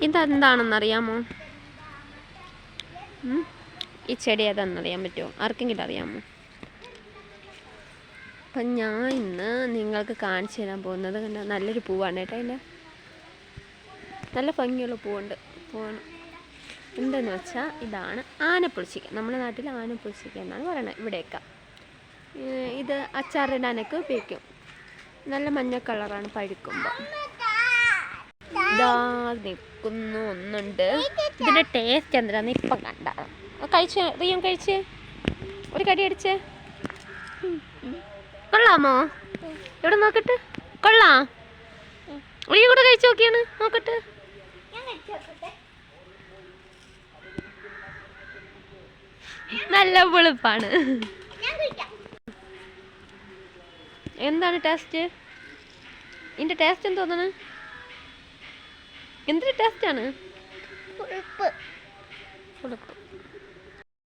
ഇതെന്താണെന്ന് അറിയാമോ ഉം? ഈ ചെടി ഏതാണെന്നറിയാൻ പറ്റുമോ? ആർക്കെങ്കിലും അറിയാമോ? അപ്പം ഞാൻ ഇന്ന് നിങ്ങൾക്ക് കാണിച്ചു തരാൻ പോകുന്നത് കണ്ടോ? നല്ലൊരു പൂവാണ് കേട്ടോ അതിന്റെ. നല്ല ഭംഗിയുള്ള പൂവുണ്ട്. പൂവാണ്. എന്തെന്ന് വെച്ചാൽ ഇതാണ് ആനപ്പുളിച്ചിക്ക നമ്മുടെ നാട്ടിൽ ആനപ്പുളിച്ചിക്ക എന്നാണ് പറയുന്നത് ഇവിടെയൊക്കെ. ഇത് അച്ചാറിടാനൊക്കെ ഉപയോഗിക്കും. നല്ല മഞ്ഞ കളറാണ് പഴുക്കുമ്പോൾ ഇതാ നിൽക്കുന്നു ഒന്നുണ്ട് ഇതിന്റെ ടേസ്റ്റ് എന്താന്ന് ഇപ്പം കണ്ട. കഴിച്ച്. റിയം കഴിച്ച്. ഒരു കടി അടിച്ച്. കൊള്ളാമോ? ഇവിടെ നോക്കട്ടെ. കൊള്ളാം? റിയ കൂടെ കഴിച്ചു നോക്കിയാണ്. നോക്കട്ടെ. നല്ല വെളുപ്പാണ്. എന്താണ് ടേസ്റ്റ് ഇതിന്റെ ടേസ്റ്റ് എന്തോന്നാണ്? തോന്നണ് എന്തൊരു ടേസ്റ്റാണ് ആണ്?